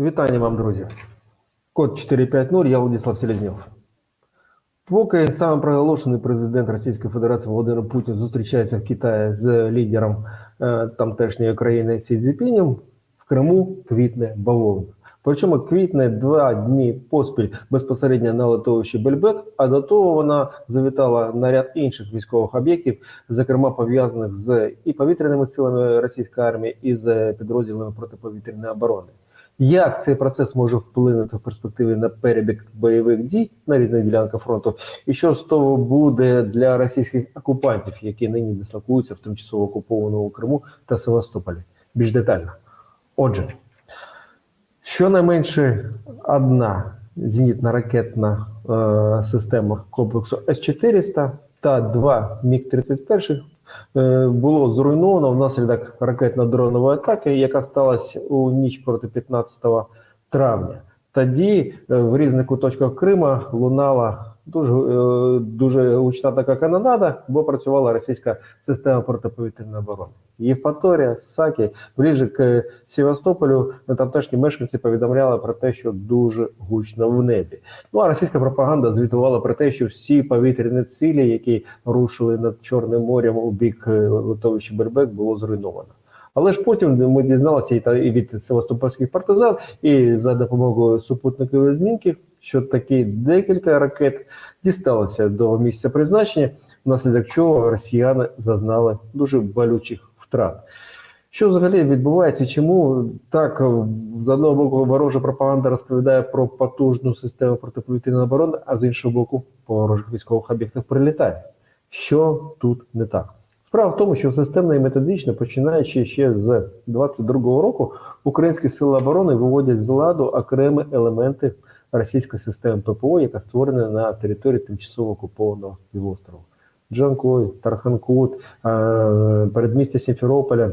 Вітання вам, друзі. Код 450, я Владислав Селезньов. Поки саме проголошений президент Російської Федерації Володимир Путін зустрічається в Китаї з лідером е, тамтешньої країни Сі Цзіпінем, в Криму квітне бавовна. Причому квітне два дні поспіль безпосередньо на литовищі Бельбек, а до того вона завітала на ряд інших військових об'єктів, зокрема пов'язаних з і повітряними силами російської армії, і з підрозділами протиповітряної оборони. Як цей процес може вплинути в перспективі на перебіг бойових дій на різних ділянках фронту, і що з того буде для російських окупантів, які нині дислокуються в тимчасово окупованому Криму та Севастополі? Більш детально. Отже, щонайменше одна зенітно-ракетна е, система комплексу С-400 та два Міг-31 е, було зруйновано внаслідок ракетно-дронової атаки, яка сталася у ніч проти 15 травня. Тоді е, в різних куточках Крима лунала дуже, е, дуже гучна така канонада, бо працювала російська система протиповітряної оборони. Євпаторія, Сакі, ближче к Севастополю, тамтешні мешканці повідомляли про те, що дуже гучно в небі. Ну а російська пропаганда звітувала про те, що всі повітряні цілі, які рушили над Чорним морем у бік е, литовища Бербек, було зруйновано. Але ж потім ми дізналися і та і від севастопольських партизан, і за допомогою супутникових знімків, що такі декілька ракет дісталися до місця призначення, внаслідок чого росіяни зазнали дуже болючих втрат. Що взагалі відбувається? Чому так з одного боку ворожа пропаганда розповідає про потужну систему протиповітряної оборони, а з іншого боку, по ворожих військових об'єктах прилітає? Що тут не так? Справа в тому, що системно і методично, починаючи ще з 22-го року, українські сили оборони виводять з ладу окремі елементи російської системи ППО, яка створена на території тимчасово окупованого півострова. Джанкой, Тарханкут, е, передмістя Сімферополя,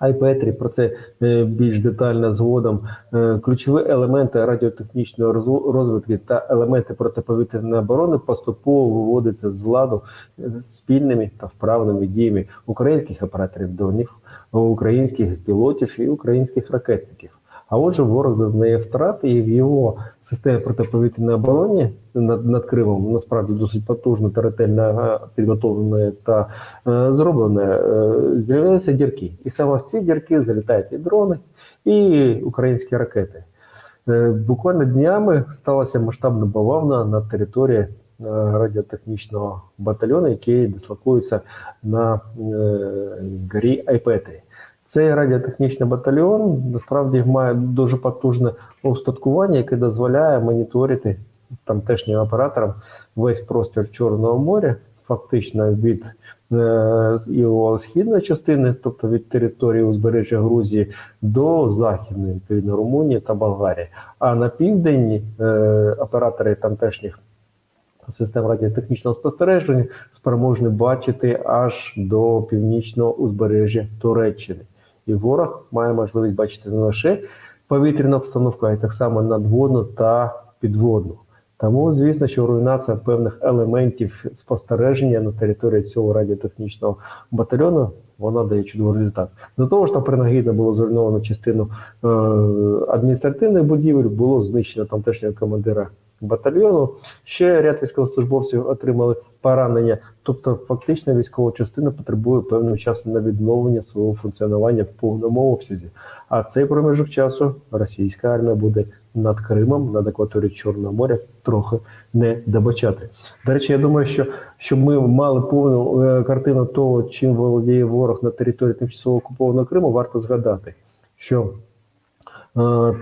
Айпетрі, про це е, більш детально згодом. Е, Ключові елементи радіотехнічної розв- розвитки та елементи протиповітряної оборони поступово виводяться з ладу е, спільними та вправними діями українських операторів дронів, українських пілотів і українських ракетників. А отже, ворог зазнає втрати, і в його системі протиповітряної оборони над, над Кримом насправді досить потужно та ретельно підготовлене та е, зроблене, е, з'явилися дірки. І саме в ці дірки залітають і дрони, і українські ракети. Е, буквально днями сталася масштабна бавовна на території е, радіотехнічного батальйону, який дислокується на е, горі Айпетрі. Цей радіотехнічний батальйон насправді має дуже потужне устаткування, яке дозволяє моніторити тамтешнім операторам весь простір Чорного моря, фактично від е, його східної частини, тобто від території узбережжя Грузії до західної, відповідно Румунії та Болгарії. А на південь е, оператори тамтешніх систем радіотехнічного спостереження спроможні бачити аж до північного узбережжя Туреччини. І ворог має можливість бачити не лише повітряну обстановку, а й так само надводну та підводну. Тому, звісно, що руйнація певних елементів спостереження на території цього радіотехнічного батальйону вона дає чудовий результат. До того ж, там принагідно було зруйновано частину е, адміністративних будівель, було знищено тамтешнього командира батальйону. Ще ряд військовослужбовців отримали поранення. Тобто, фактично, військова частина потребує певним часом на відновлення свого функціонування в повному обсязі. А цей проміжок часу російська армія буде над Кримом, над акваторією Чорного моря, трохи не добачати. До речі, я думаю, що щоб ми мали повну е, картину того, чим володіє ворог на території тимчасово окупованого Криму, варто згадати, що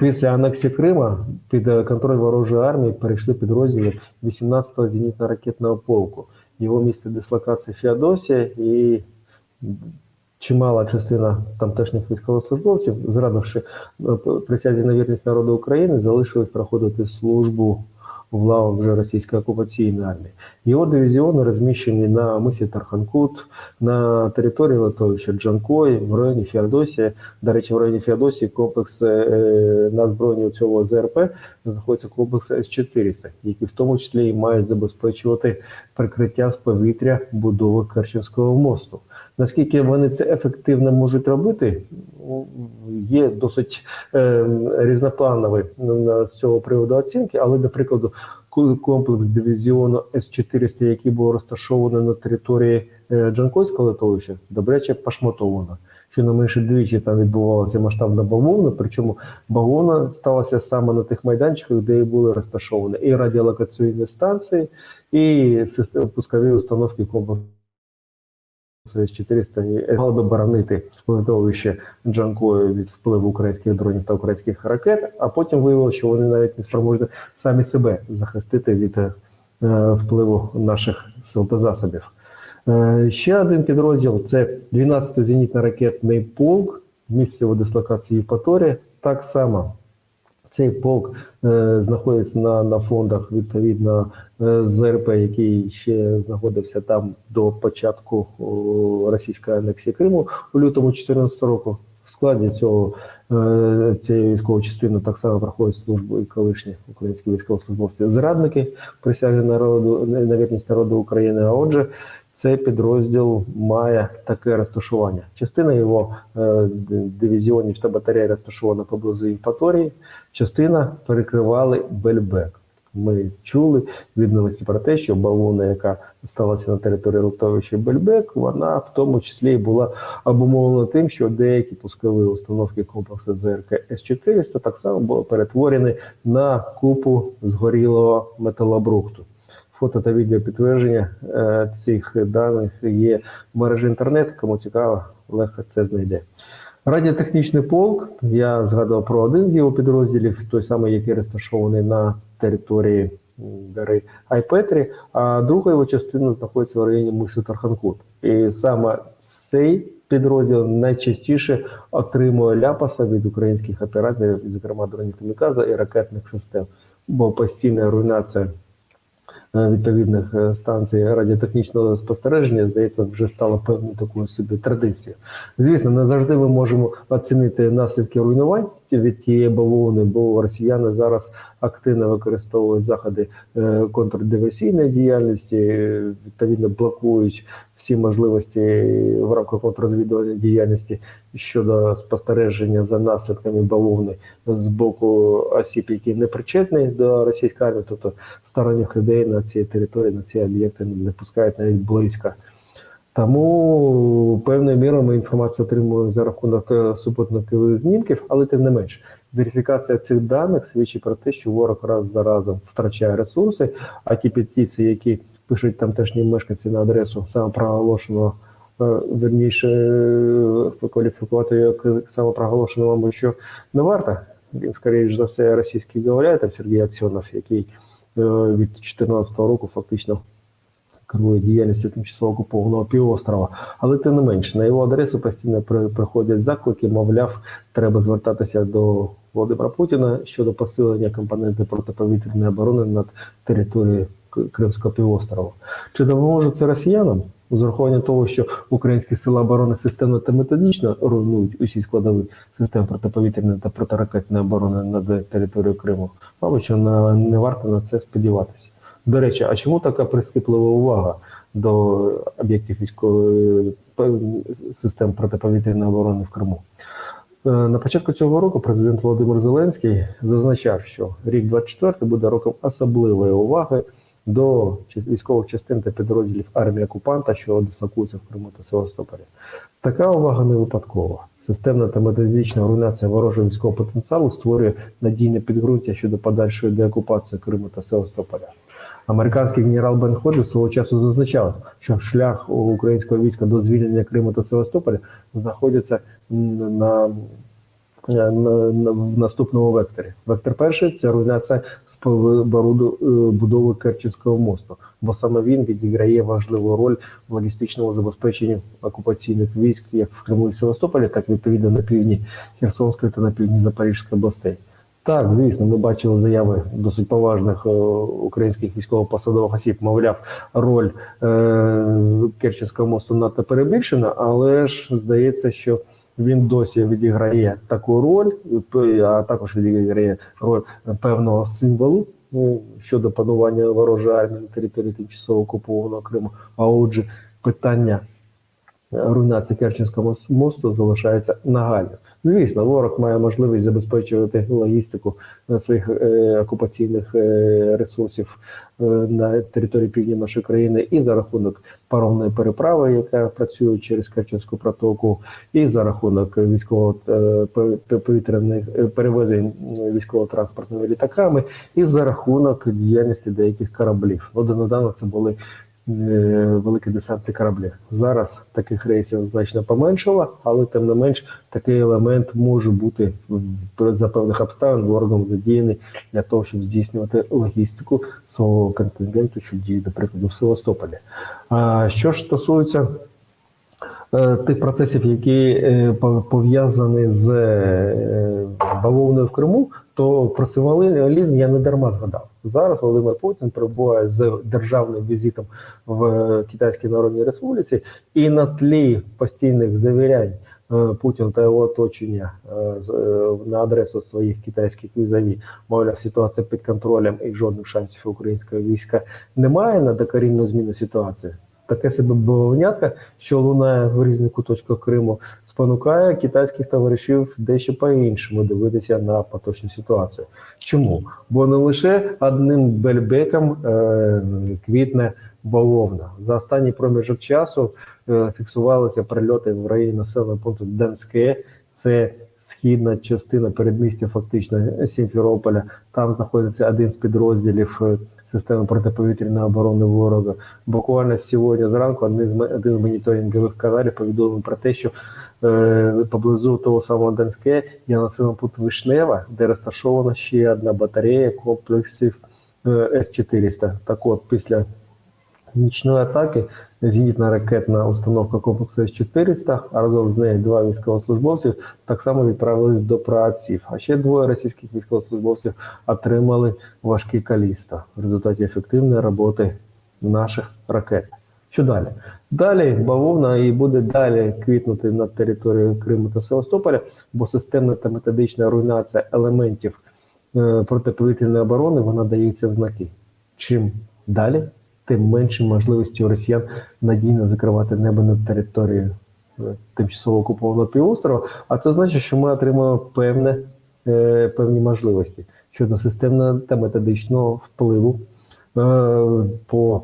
Після анексії Крима під е, контроль ворожої армії перейшли підрозділи 18-го зенітно-ракетного полку. Його місце дислокації Феодосія і чимала частина тамтешніх військовослужбовців, зрадивши е, присязі на вірність народу України, залишились проходити службу в лавах вже російської окупаційної армії. Його дивізіони розміщені на мисі Тарханкут, на території литовища Джанкої, в районі Феодосії. До речі, в районі Феодосії комплекс е, на збройні цього ЗРП знаходиться комплекс С-400, які в тому числі і мають забезпечувати прикриття з повітря будови Керченського мосту. Наскільки вони це ефективно можуть робити, ну, є досить е, різнопланові на- з цього приводу оцінки, але, до прикладу, комплекс дивізіону С-400, який був розташований на території е, Джанкойського литовища, добряче пошматовано. Що не менше двічі там відбувалася масштабна бавовна, причому бавовна сталася саме на тих майданчиках, де і були розташовані і радіолокаційні станції, і пускові установки комплексу С-400 мали би боронити литовище Джанкою від впливу українських дронів та українських ракет, а потім виявилося, що вони навіть не спроможні самі себе захистити від е, впливу наших сил та засобів. Е, Ще один підрозділ це 12-й зенітно-ракетний полк, місцево дислокації Євпаторія. Так само цей полк е, знаходиться на, на фондах відповідно е, ЗРП, який ще знаходився там до початку російської анексії Криму у лютому 2014 року. В складі цього е, цієї військової частини так само проходять службу і колишні українські військовослужбовці зрадники присяги народу на вірність народу України. А отже, цей підрозділ має таке розташування. Частина його е, дивізіонів та батареї розташована поблизу Євпаторії, частина перекривали Бельбек. Ми чули відомості про те, що бавовна, яка сталася на території литовища Бельбек, вона в тому числі була обумовлена тим, що деякі пускові установки комплексу ЗРК С-400 так само були перетворені на купу згорілого металобрухту. Фото та відео підтвердження е, цих даних є в мережі інтернет. Кому цікаво, легко це знайде. Радіотехнічний полк. Я згадував про один з його підрозділів, той самий, який розташований на території гори Айпетрі, а друга його частина знаходиться в районі Миси Тарханкут. І саме цей підрозділ найчастіше отримує ляпаса від українських операторів, зокрема дронів Каміказа і ракетних систем, бо постійна руйнація відповідних е, станцій радіотехнічного спостереження, здається, вже стало певною такою собі традицією. Звісно, не завжди ми можемо оцінити наслідки руйнувань від тієї бавовни, бо росіяни зараз активно використовують заходи е, контрдиверсійної діяльності, е, відповідно блокують всі можливості в рамках контррозвідувальної діяльності щодо спостереження за наслідками бавовни з боку осіб, які не причетні до російської армії, тобто сторонніх людей на цій території, на ці об'єкти не пускають навіть близько. Тому певною мірою ми інформацію отримуємо за рахунок е, супутникових знімків, але тим не менш, верифікація цих даних свідчить про те, що ворог раз за разом втрачає ресурси, а ті петиції, які пишуть тамтешні мешканці на адресу самопроголошеного, верніше е, кваліфікувати як самопроголошеного, мабуть, що не варто. Він, скоріш за все, російський говорятель Сергій Аксьонов, який е, від 2014 року фактично керує діяльністю тимчасово окупованого півострова. Але тим не менш, на його адресу постійно при- приходять заклики, мовляв, треба звертатися до Володимира Путіна щодо посилення компоненти протиповітряної оборони над територією Кримського півострова. Чи допоможе це росіянам? З урахуванням того, що українські сили оборони системно та методично руйнують усі складові систем протиповітряної та протиракетної оборони над територією Криму, мабуть, що не варто на це сподіватися. До речі, а чому така прискіплива увага до об'єктів військової систем протиповітряної оборони в Криму? Е, На початку цього року президент Володимир Зеленський зазначав, що рік 24 буде роком особливої уваги до військових частин та підрозділів армії окупанта, що дислокуються в Криму та Севастополі. Така увага не випадкова. Системна та методична руйнація ворожого військового потенціалу створює надійне підґрунтя щодо подальшої деокупації Криму та Севастополя. Американський генерал Бен Ходжес свого часу зазначав, що шлях українського війська до звільнення Криму та Севастополя знаходиться на в наступному векторі. Вектор перший це руйнація споруду е, будови Керченського мосту, бо саме він відіграє важливу роль в логістичному забезпеченні окупаційних військ як в Криму і Севастополі, так відповідно на півдні Херсонської та на півдні Запорізької областей. Так, звісно, ми бачили заяви досить поважних е, українських військово-посадових осіб. Мовляв, роль е, Керченського мосту надто перебільшена, але ж здається, що він досі відіграє таку роль, а також відіграє роль певного символу ну, щодо панування ворожої армії на території тимчасово окупованого Криму. А отже, питання руйнації Керченського мосту залишається нагальним. Звісно, ворог має можливість забезпечувати логістику своїх е, окупаційних е, ресурсів е, на території півдня нашої країни і за рахунок паромної переправи, яка працює через Керченську протоку, і за рахунок військово е, пов- пов- повітряних е, перевезень військово-транспортними літаками, і за рахунок діяльності деяких кораблів. От донедавна це були е, великі десантні кораблі. Зараз таких рейсів значно поменшало, але тим не менш такий елемент може бути за певних обставин ворогом задіяний для того, щоб здійснювати логістику свого контингенту, що діє, до прикладу, в Севастополі. А що ж стосується е, тих процесів, які е, пов'язані з е, бавовною в Криму, то про символізм я не дарма згадав. Зараз Володимир Путін перебуває з державним візитом в Китайській Народній Республіці, і на тлі постійних завірянь е, Путін та його оточення е, е, на адресу своїх китайських візаві, мовляв, ситуація під контролем і жодних шансів українського війська немає на докорінну зміну ситуації. Таке себе бавовнятка, що лунає в різних куточках Криму, спонукає китайських товаришів дещо по-іншому дивитися на поточну ситуацію. Чому? Бо не лише одним бельбеком е, квітне бавовна. За останній проміжок часу е, фіксувалися прильоти в районі населеного пункту Денське. Це східна частина передмістя, фактично Сімферополя. Там знаходиться один з підрозділів е, системи протиповітряної оборони ворога. Буквально сьогодні зранку один з мо- з моніторингових каналів повідомив про те, що поблизу того самого Донське є населений пункт Вишнева, де розташована ще одна батарея комплексів е, С-400. Так от, після нічної атаки зенітна ракетна установка комплексу С-400, а разом з нею два військовослужбовців так само відправились до праотців. А ще двоє російських військовослужбовців отримали важкі каліста в результаті ефективної роботи наших ракет. Що далі? Далі бавовна і буде далі квітнути над територією Криму та Севастополя, бо системна та методична руйнація елементів е, протиповітряної оборони вона дається в знаки. Чим далі, тим менше можливості у росіян надійно закривати небо над територією е, тимчасово окупованого півострова. А це значить, що ми отримаємо певне, е, певні можливості щодо системного та методичного впливу по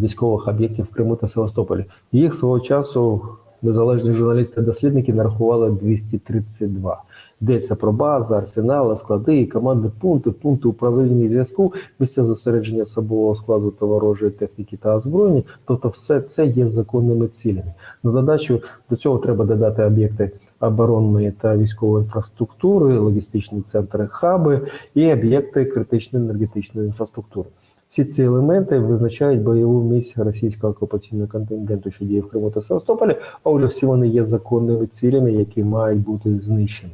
військових об'єктів в Криму та Севастополі. Їх свого часу незалежні журналісти-дослідники нарахували 232. Йдеться про бази, арсенали, склади, і командні пункти, пункти управління зв'язку, місця зосередження особового складу та ворожої техніки та озброєння. Тобто, все це є законними цілями. На додачу до цього треба додати об'єкти оборонної та військової інфраструктури, логістичні центри, хаби і об'єкти критичної енергетичної інфраструктури. Всі ці елементи визначають бойову місію російського окупаційного контингенту, що діє в Криму та Севастополі, а отже, всі вони є законними цілями, які мають бути знищені.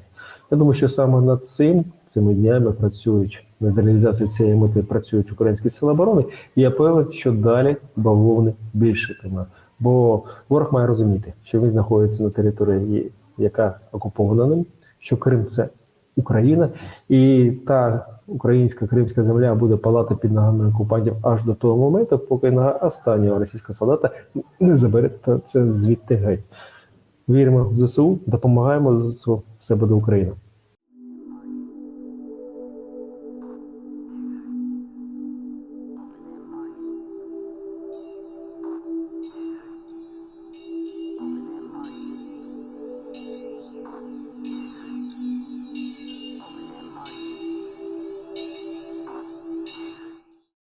Я думаю, що саме над цим цими днями працюють над реалізацією цієї мети працюють українські сили оборони. І я певен, що далі бавовни більшитиме. Бо ворог має розуміти, що він знаходиться на території, яка окупована ним, що Крим це Україна, і та українська кримська земля буде палати під ногами окупантів аж до того моменту, поки на останнього російського солдата не забере це звідти геть. Віримо в ЗСУ, допомагаємо ЗСУ, все буде Україна.